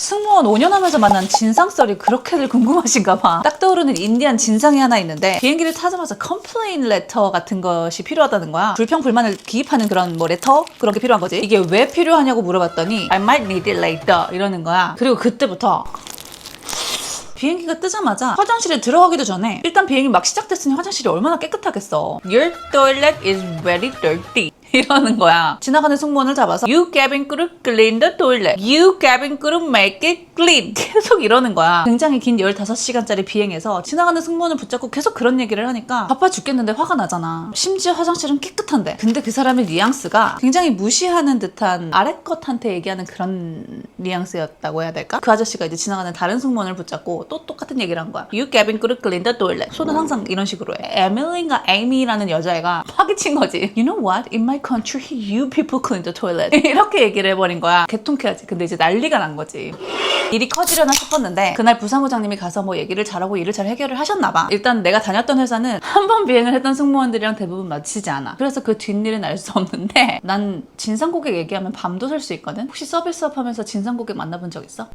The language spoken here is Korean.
승무원 5년 하면서 만난 진상 썰이 그렇게들 궁금하신가 봐. 딱 떠오르는 인디안 진상이 하나 있는데 비행기를 타자마자 컴플레인 레터 같은 것이 필요하다는 거야. 불평 불만을 기입하는 그런 뭐 레터 그런 게 필요한 거지. 이게 왜 필요하냐고 물어봤더니 I might need it later 이러는 거야. 그리고 그때부터 비행기가 뜨자마자 화장실에 들어가기도 전에 일단 비행이 막 시작됐으니 화장실이 얼마나 깨끗하겠어. Your toilet is very dirty. 이러는 거야. 지나가는 승무원을 잡아서 You cabin crew clean the toilet. You cabin crew make it clean. 계속 이러는 거야. 굉장히 긴 15시간짜리 비행에서 지나가는 승무원을 붙잡고 계속 그런 얘기를 하니까 바빠 죽겠는데 화가 나잖아. 심지어 화장실은 깨끗한데. 근데 그 사람의 뉘앙스가 굉장히 무시하는 듯한 아래 것한테 얘기하는 그런 뉘앙스였다고 해야 될까? 그 아저씨가 이제 지나가는 다른 승무원을 붙잡고 또 똑같은 얘기를 한 거야. You cabin crew clean the toilet. 손은 항상 이런 식으로 해. 에밀린가 에이미라는 여자애가 파기친 거지. You know what? In my country, you people clean the toilet. 이렇게 얘기를 해버린 거야. 개통해야지. 근데 이제 난리가 난 거지. 일이 커지려나 싶었는데 그날 부사무장님이 가서 뭐 얘기를 잘하고 일을 잘 해결을 하셨나 봐. 일단 내가 다녔던 회사는 한 번 비행을 했던 승무원들이랑 대부분 마치지 않아. 그래서 그 뒷일은 알 수 없는데 난 진상 고객 얘기하면 밤도 설 수 있거든. 혹시 서비스업 하면서 진상 고객 만나본 적 있어?